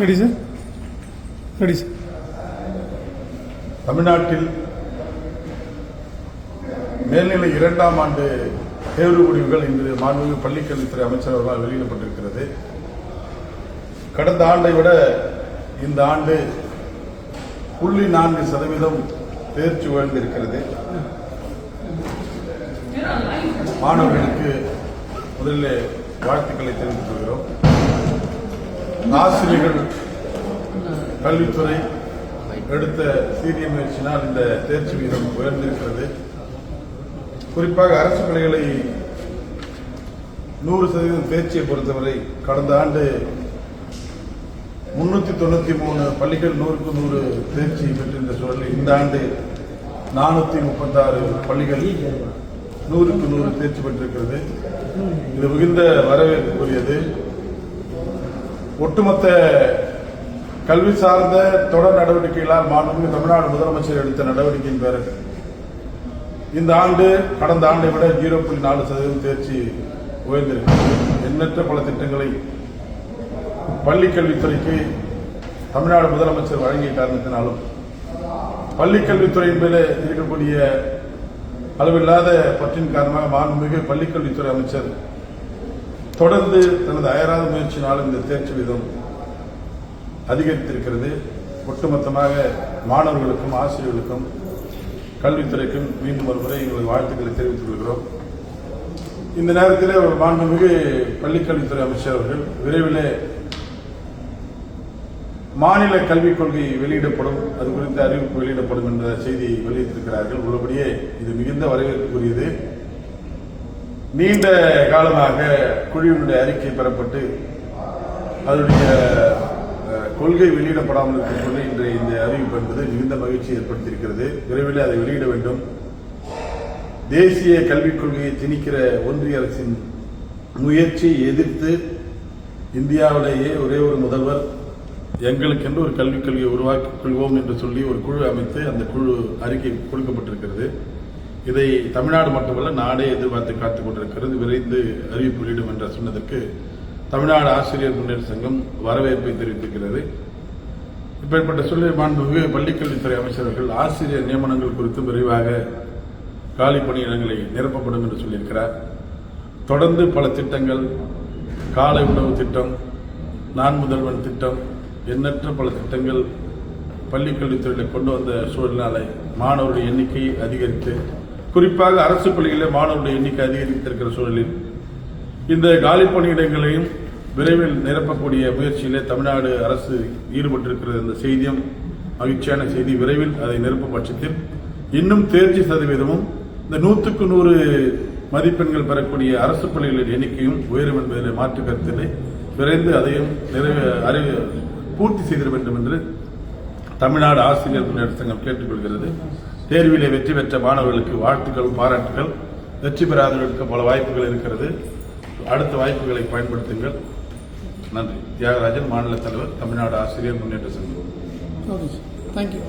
Ready sir ready sir தமிழ்நாட்டில் மேல்நிலை இரண்டாம் ஆண்டு தேர்வு முடிவுகள் இன்று மாண்புமிகு பள்ளிக்கல்வித்துறை அமைச்சர் அவர்களால் வெளியிடப்பட்டிருக்கிறது. கடந்த ஆண்டை விட இந்த ஆண்டு புள்ளி நான்கு சதவீதம் தேர்ச்சி உயர்ந்திருக்கிறது. மாணவர்களுக்கு முதலில் வாழ்த்துக்களை தெரிவித்துக் கொள்கிறோம். ஆசிரியர்கள் கல்வித்துறை எடுத்த சீரிய முயற்சினால் இந்த தேர்ச்சி வீதம் உயர்ந்திருக்கிறது. குறிப்பாக அரசு பள்ளிகளை நூறு சதவீதம் தேர்ச்சியை பொறுத்தவரை கடந்த ஆண்டு முன்னூத்தி தொண்ணூத்தி மூணு பள்ளிகள் நூறுக்கு நூறு தேர்ச்சி பெற்றிருந்த சூழலில் இந்த ஆண்டு நானூத்தி முப்பத்தாறு பள்ளிகள் நூறுக்கு நூறு தேர்ச்சி பெற்றிருக்கிறது. இது மிகுந்த வரவேற்புக்குரியது. ஒட்டுமொத்த கல்வி சார்ந்த தொடர் நடவடிக்கைகளால் மாண்புமிகு தமிழ்நாடு முதலமைச்சர் எடுத்த நடவடிக்கையின் பேரில் இந்த ஆண்டு கடந்த ஆண்டை விட ஜீரோ புள்ளி நாலு சதவீதம் தேர்ச்சி உயர்ந்திருக்கிறது. எண்ணற்ற பல திட்டங்களை பள்ளிக் கல்வித்துறைக்கு தமிழ்நாடு முதலமைச்சர் வழங்கிய காரணத்தினாலும் பள்ளிக் கல்வித்துறையின் மேலே இருக்கக்கூடிய அளவில்லாத பற்றின் காரணமாக மாண்புமிகு பள்ளிக்கல்வித்துறை அமைச்சர் தொடர்ந்து தனது அயராத முயற்சியினாலும் இந்த தேர்ச்சி விதம் அதிகரித்திருக்கிறது. ஒட்டுமொத்தமாக மாணவர்களுக்கும் ஆசிரியர்களுக்கும் கல்வித்துறைக்கும் மீண்டும் ஒரு முறை எங்களது வாழ்த்துக்களை தெரிவித்துக் கொள்கிறோம். இந்த நேரத்தில் ஒரு மாண்புமிகு பள்ளிக்கல்வித்துறை அமைச்சர் அவர்கள் விரைவிலே மாநில கல்விக் கொள்கை வெளியிடப்படும் அது குறித்த அறிவிப்பு வெளியிடப்படும் என்ற செய்தி வெளியிட்டிருக்கிறார்கள். உள்ளபடியே இது மிகுந்த வரவேற்புக்குரியது. நீண்ட காலமாக குழுவினுடைய அறிக்கை பெறப்பட்டு அதனுடைய கொள்கை வெளியிடப்படாமல் இருக்க இன்றைய இந்த அறிவிப்பு என்பது மிகுந்த மகிழ்ச்சி ஏற்படுத்தியிருக்கிறது. விரைவில் அதை வெளியிட வேண்டும். தேசிய கல்விக் கொள்கையை திணிக்கிற ஒன்றிய அரசின் முயற்சியை எதிர்த்து இந்தியாவிலேயே ஒரே ஒரு முதல்வர் எங்களுக்கென்று ஒரு கல்விக் கொள்கையை உருவாக்கிக் கொள்வோம் என்று சொல்லி ஒரு குழு அமைத்து அந்த குழு அறிக்கை கொடுக்கப்பட்டிருக்கிறது. இதை தமிழ்நாடு மட்டுமல்ல நாடே எதிர்பார்த்து காத்துக் கொண்டிருக்கிறது விரைந்து அறிவிப்பு வெளியிடும் என்று சொன்னதற்கு தமிழ்நாடு ஆசிரியர் முன்னேற்ற சங்கம் வரவேற்பை தெரிவித்திருக்கிறது. இப்பேற்பட்ட சூழலில் மாண்புமிகு பள்ளிக்கல்வித்துறை அமைச்சர்கள் ஆசிரியர் நியமனங்கள் குறித்து விரைவாக காலி பணியிடங்களை நிரப்பப்படும் என்று சொல்லியிருக்கிறார். தொடர்ந்து பல திட்டங்கள் காலை உணவு திட்டம் நான் முதல்வன் திட்டம் எண்ணற்ற பல திட்டங்கள் பள்ளிக்கல்வித்துறையில் கொண்டு வந்த சூழ்நிலை மாணவர்கள் எண்ணிக்கை அதிகரித்து குறிப்பாக அரசு பள்ளிகளில் மாணவருடைய எண்ணிக்கை அதிகரித்திருக்கிற சூழலில் இந்த காலி பணியிடங்களையும் விரைவில் நிரப்பக்கூடிய முயற்சியிலே தமிழ்நாடு அரசு ஈடுபட்டிருக்கிறது இந்த செய்தியும் மகிழ்ச்சியான செய்தி விரைவில் அதை நிரப்பும் பட்சத்தில் இன்னும் தேர்ச்சி சதவீதமும் இந்த நூற்றுக்கு நூறு மதிப்பெண்கள் பெறக்கூடிய அரசு பள்ளிகளின் எண்ணிக்கையும் உயரும் என்பதில் மாற்று கருத்தில்லை விரைந்து அதையும் நிறைவே அறிவு பூர்த்தி செய்திட வேண்டும் என்று தமிழ்நாடு ஆசிரியர் முன்னேற்ற சங்கம் கேட்டுக்கொள்கிறது. தேர்விலே வெற்றி பெற்ற மாணவர்களுக்கு வாழ்த்துக்கள் பாராட்டுகள் வெற்றி பெறாதவர்களுக்கு பல வாய்ப்புகள் இருக்கிறது. அடுத்த வாய்ப்புகளை பயன்படுத்துங்கள். நன்றி. தியாகராஜன் மாநில தலைவர் தமிழ்நாடு ஆசிரியர் முன்னேற்ற சங்கம். தேங்க்யூ